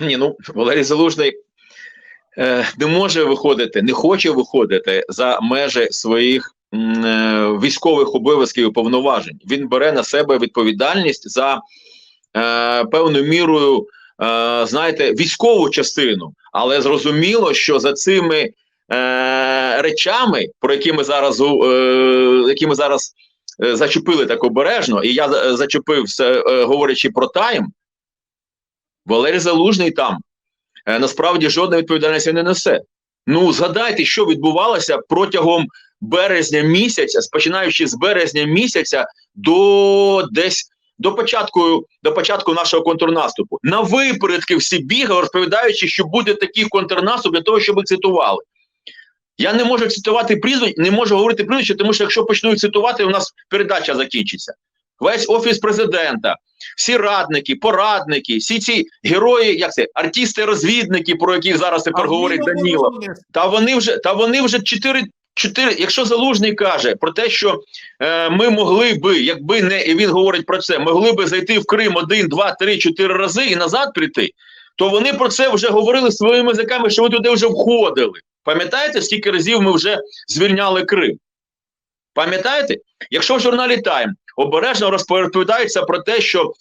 Ні, ну Валерій Залужний е, не може виходити, не хоче виходити за межі своїх е, військових обов'язків і повноважень. Він бере на себе відповідальність за е, певною мірою, е, знаєте, військову частину, але зрозуміло, що за цими е, речами, про які ми зараз е, які ми зараз е, зачепили так обережно, і я за- зачепився, е, говорячи про тайм. Валерій Залужний там е, насправді жодної відповідальності не несе. Ну згадайте, що відбувалося протягом березня місяця, починаючи з березня місяця до десь до початку до початку нашого контрнаступу. На випередки всі бігали, розповідаючи, що буде такий контрнаступ для того, щоб їх цитували. Я не можу цитувати прізвищ, не можу говорити прізвище, тому що якщо почну цитувати, у нас передача закінчиться. Весь офіс президента, всі радники, порадники, всі ці герої, як це, артисти-розвідники, про яких зараз тепер говорить Данілов. Та вони вже та вони вже чотири. Чотири, якщо залужний каже про те, що е, ми могли би, якби не і він говорить про це, могли би зайти в Крим один, два, три, чотири рази і назад прийти, то вони про це вже говорили своїми язиками, що ми туди вже входили. Пам'ятаєте, скільки разів ми вже звільняли Крим? Пам'ятаєте? Якщо в журналі Тайм обережно розповідається про те, що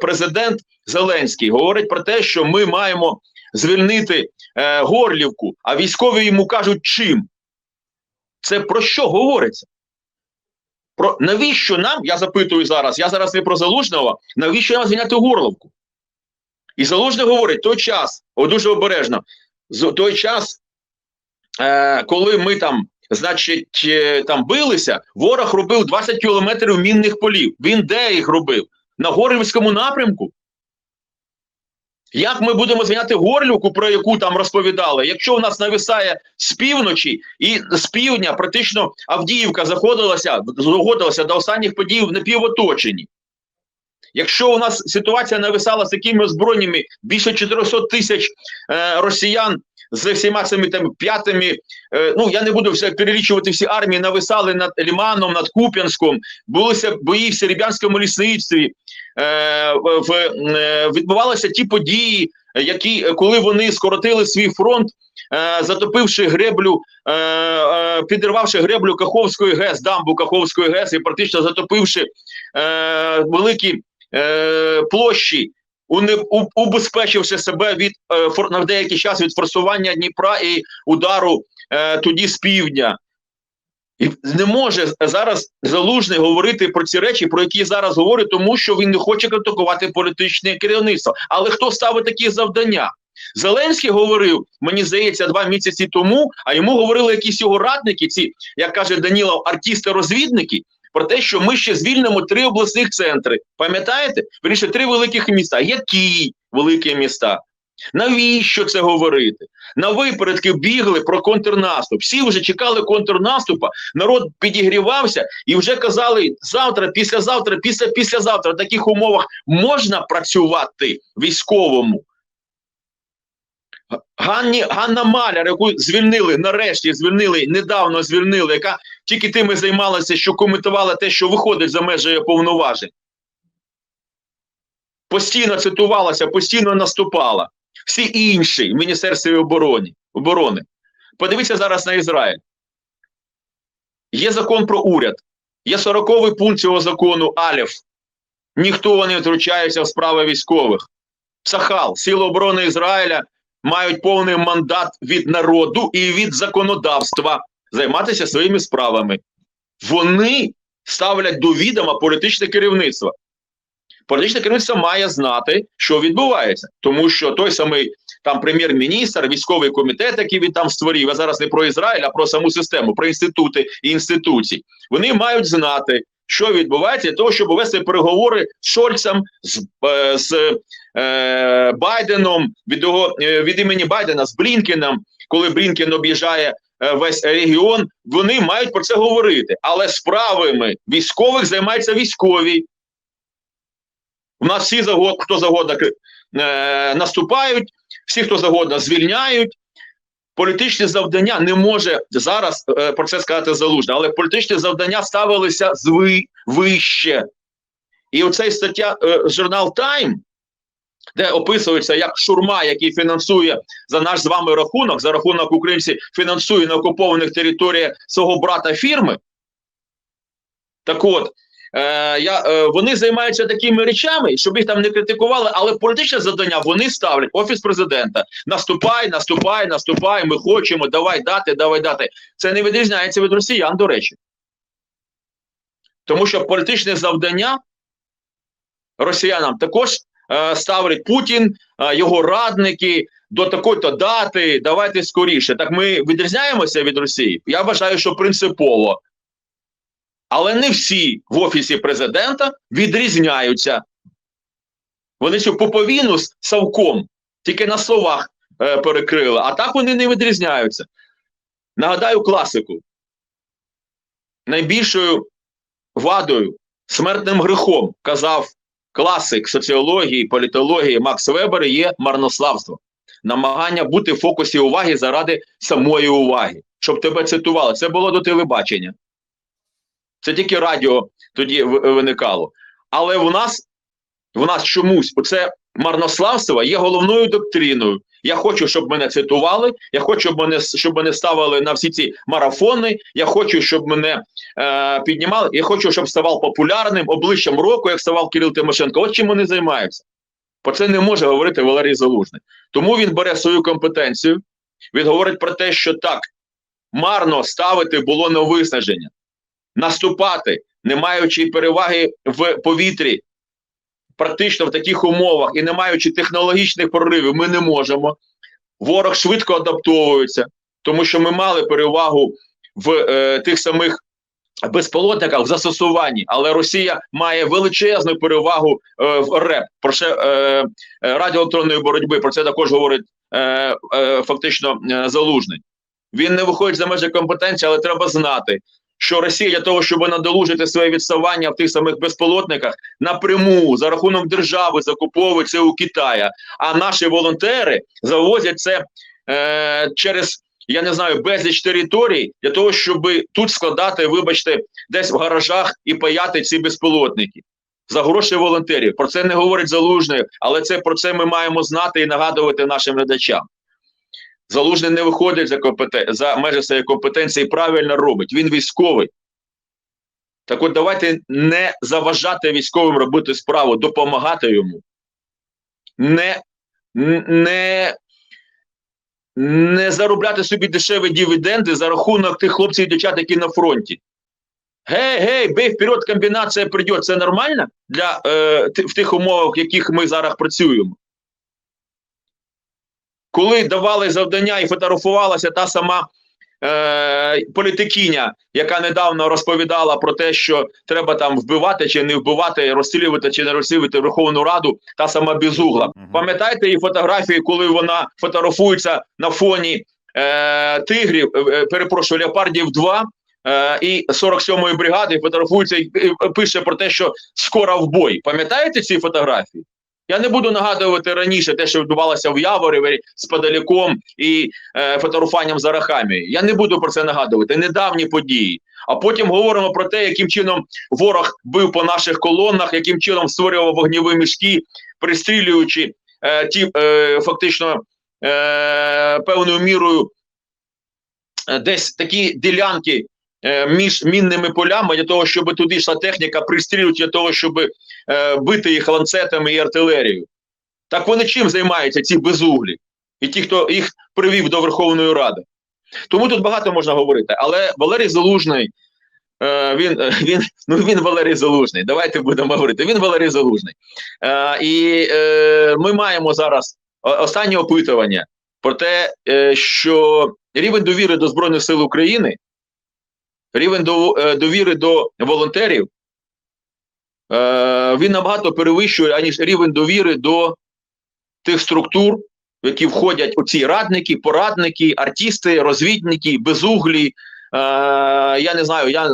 президент Зеленський говорить про те, що ми маємо звільнити е, Горлівку, а військові йому кажуть, чим? Це про що говориться? Про навіщо нам, я запитую зараз, я зараз не про Залужного, навіщо нам звільняти Горловку? І Залужний говорить, той час, о, дуже обережно, той час, е, коли ми там, значить, е, там билися, ворог робив 20 кілометрів мінних полів. Він де їх робив? На Горлівському напрямку. Як ми будемо звільняти Горлівку, про яку там розповідали, якщо у нас нависає з півночі і з півдня практично Авдіївка заходилася, заходилася до останніх подій в напівоточенні. Якщо у нас ситуація нависала з такими озброєннями більше 400 тисяч е, росіян з всіма цими там п'ятими, е, ну я не буду все перелічувати всі армії, нависали над Ліманом, над Куп'янськом, булися бої в Серебрянському лісництві, е, в, е, відбувалися ті події, які коли вони скоротили свій фронт, е, затопивши греблю, е, е, підірвавши греблю Каховської ГЕС, дамбу Каховської ГЕС і практично затопивши великі площі, убезпечивши себе від е, на деякий час від форсування Дніпра і удару е, тоді з півдня. І не може зараз залужний говорити про ці речі, про які зараз говорить, тому що він не хоче критикувати політичне керівництво. Але хто ставить такі завдання? Зеленський говорив, мені здається, два місяці тому, а йому говорили якісь його радники, ці, як каже Данілов, артисти-розвідники, про те, що ми ще звільнимо три обласних центри. Пам'ятаєте? Вірніше, три великих міста. Які великі міста? Навіщо це говорити? На випередки бігли про контрнаступ. Всі вже чекали контрнаступа, народ підігрівався і вже казали завтра, післязавтра, після післязавтра в таких умовах можна працювати військовому. Ганні, Ганна Маляр, яку звільнили, нарешті звільнили, недавно звільнили, яка тільки тим і займалася, що коментувала те, що виходить за межі повноважень. Постійно цитувалася, постійно наступала. Всі інші в Міністерстві оборони. оборони. Подивіться зараз на Ізраїль. Є закон про уряд, є 40-й пункт цього закону Алєф. Ніхто не втручається в справи військових. Сахал, Сили оборони Ізраїля мають повний мандат від народу і від законодавства займатися своїми справами. Вони ставлять до відома політичне керівництво. Політичне керівництво має знати, що відбувається, тому що той самий там прем'єр-міністр, військовий комітет, який він там створив, я зараз не про Ізраїль, а про саму систему, про інститути і інституції. Вони мають знати, що відбувається для того, щоб вести переговори з Шольцем, з, е, з е, Байденом, від, його, е, від імені Байдена, з Блінкеном, коли Блінкен об'їжджає е, весь регіон, вони мають про це говорити. Але справами військових займаються військові. У нас всі загод, хто загодно е, наступають, всі, хто загодно, звільняють. Політичні завдання не може зараз е, про це сказати залужно, але політичні завдання ставилися зви, вище. І оцей стаття е, журнал Time, де описується як шурма, який фінансує за наш з вами рахунок, за рахунок українців фінансує на окупованих територіях свого брата фірми. Так от, е, я, е, вони займаються такими речами, щоб їх там не критикували, але політичне завдання вони ставлять офіс президента. Наступай, наступай, наступай. Ми хочемо, давай дати, давай дати. Це не відрізняється від росіян, до речі. Тому що політичне завдання росіянам також е, ставлять Путін, е, його радники до такої-то дати. Давайте скоріше. Так ми відрізняємося від Росії. Я вважаю, що принципово. Але не всі в офісі президента відрізняються. Вони цю поповіну з Савком тільки на словах е, перекрили, а так вони не відрізняються. Нагадаю класику. Найбільшою вадою, смертним грехом, казав класик соціології, політології Макс Вебер, є марнославство. Намагання бути в фокусі уваги заради самої уваги, щоб тебе цитували. Це було до телебачення. Це тільки радіо тоді виникало. Але в нас в нас чомусь оце марнославство є головною доктриною. Я хочу, щоб мене цитували. Я хочу, щоб мене щоб мене ставили на всі ці марафони. Я хочу, щоб мене е, піднімали. Я хочу, щоб ставав популярним обличчям року, як ставав Кирил Тимошенко. От чим вони займаються. Про це не може говорити Валерій Залужний. Тому він бере свою компетенцію. Він говорить про те, що так марно ставити було на виснаження наступати, не маючи переваги в повітрі, практично в таких умовах і не маючи технологічних проривів, ми не можемо. Ворог швидко адаптовується, тому що ми мали перевагу в е, тих самих безполотниках в застосуванні, але Росія має величезну перевагу е, в РЕП, про це е, радіоелектронної боротьби. Про це також говорить е, е, фактично е, залужний. Він не виходить за межі компетенції, але треба знати, що Росія для того, щоб надолужити своє відставання в тих самих безполотниках, напряму за рахунок держави закуповує це у Китая. А наші волонтери завозять це е, через. Я не знаю, безліч територій для того, щоб тут складати, вибачте, десь в гаражах і паяти ці безполотники за гроші волонтерів. Про це не говорить залужний, але це про це ми маємо знати і нагадувати нашим глядачам. Залужний не виходить за компетен... за межі своєї компетенції, правильно робить. Він військовий. Так от давайте не заважати військовим робити справу, допомагати йому. Не не, не заробляти собі дешеві дивіденди за рахунок тих хлопців і дівчат, які на фронті. Гей, гей, бей вперед, комбінація прийде. Це нормально для, е, в тих умовах, в яких ми зараз працюємо? Коли давали завдання і фотографувалася та сама е, політикиня, яка недавно розповідала про те, що треба там вбивати чи не вбивати, розстрілювати чи не розстрілювати Верховну Раду, та сама Безугла. Uh Пам'ятаєте її фотографії, коли вона фотографується на фоні е, тигрів, е, перепрошую, леопардів 2 е, і 47-ї бригади фотографується і пише про те, що скоро в бой. Пам'ятаєте ці фотографії? Я не буду нагадувати раніше те, що відбувалося в Явореві з подаліком і е, фотографуванням за рахами. Я не буду про це нагадувати. Недавні події. А потім говоримо про те, яким чином ворог бив по наших колонах, яким чином створював вогніві мішки, пристрілюючи е, ті е, фактично е, певною мірою е, десь такі ділянки між мінними полями для того, щоб туди йшла техніка, пристрілюють для того, щоб е, бити їх ланцетами і артилерією. Так вони чим займаються, ці безуглі, і ті, хто їх привів до Верховної Ради. Тому тут багато можна говорити. Але Валерій Залужний, е, він він, ну, він Валерій Залужний. Давайте будемо говорити. Він Валерій Залужний. Е, і е, ми маємо зараз останнє опитування про те, е, що рівень довіри до Збройних сил України рівень е, довіри до волонтерів, е, він набагато перевищує, аніж рівень довіри до тих структур, в які входять оці радники, порадники, артисти, розвідники, безуглі. Е, я не знаю, я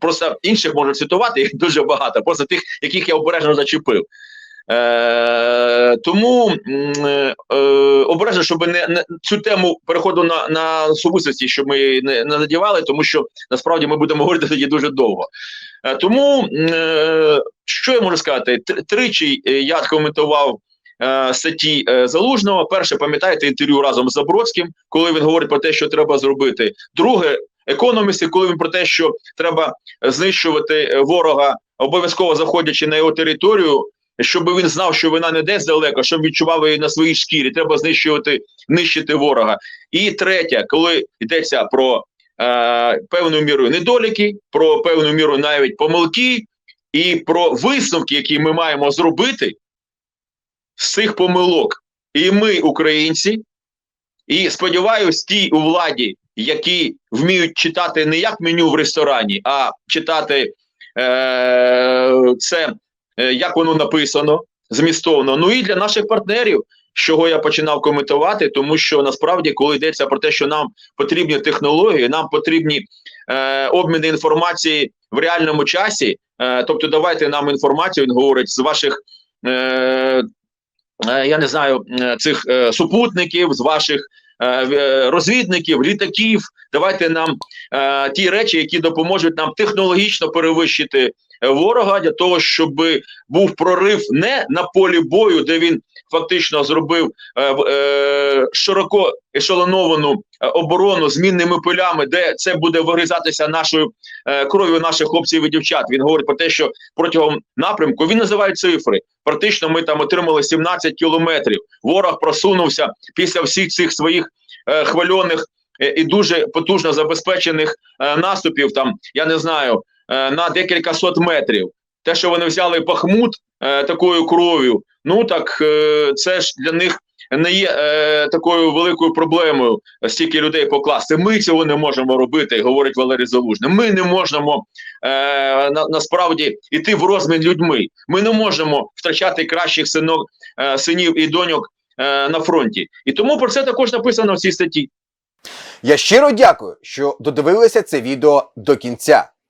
просто інших можу цитувати, їх дуже багато, просто тих, яких я обережно зачепив. Е, Тому е, обережно, щоб не, не цю тему переходу на на особистості, щоб ми не, не надівали, тому що насправді ми будемо говорити тоді дуже довго. Е, Тому е, що я можу сказати? Тричі я коментував е, статті е, Залужного. Перше, пам'ятаєте інтерв'ю разом з Забродським, коли він говорить про те, що треба зробити. Друге, економісти, коли він про те, що треба знищувати е, ворога, обов'язково заходячи на його територію, щоб він знав, що вона не десь далеко, щоб відчував її на своїй шкірі. Треба знищувати, нищити ворога. І третє, коли йдеться про е, певною мірою недоліки, про певну міру навіть помилки, і про висновки, які ми маємо зробити з цих помилок. І ми, українці, і сподіваюсь, ті у владі, які вміють читати не як меню в ресторані, а читати е, це, як воно написано, змістовно. Ну і для наших партнерів, з чого я починав коментувати, тому що насправді, коли йдеться про те, що нам потрібні технології, нам потрібні е, обміни інформації в реальному часі. Е, тобто, давайте нам інформацію, він говорить з ваших. Е, е, я не знаю е, цих е, супутників, з ваших е, е, розвідників, літаків. Давайте нам е, ті речі, які допоможуть нам технологічно перевищити е, ворога, для того, щоб був прорив не на полі бою, де він фактично зробив е, е, широко ешелоновану е, оборону з мінними полями, де це буде вигризатися нашою е, кров'ю наших хлопців і дівчат. Він говорить про те, що протягом напрямку він називає цифри. Практично ми там отримали 17 кілометрів. Ворог просунувся після всіх цих своїх е, хвальоних е, і дуже потужно забезпечених наступів. Там я не знаю на декілька сот метрів. Те, що вони взяли Бахмут е, такою кров'ю, ну так е, це ж для них не є е, такою великою проблемою стільки людей покласти. Ми цього не можемо робити, говорить Валерій Залужний. Ми не можемо е, на, насправді йти в розмін людьми. Ми не можемо втрачати кращих синок, е, синів і доньок е, на фронті. І тому про це також написано в цій статті. Я щиро дякую, що додивилися це відео до кінця.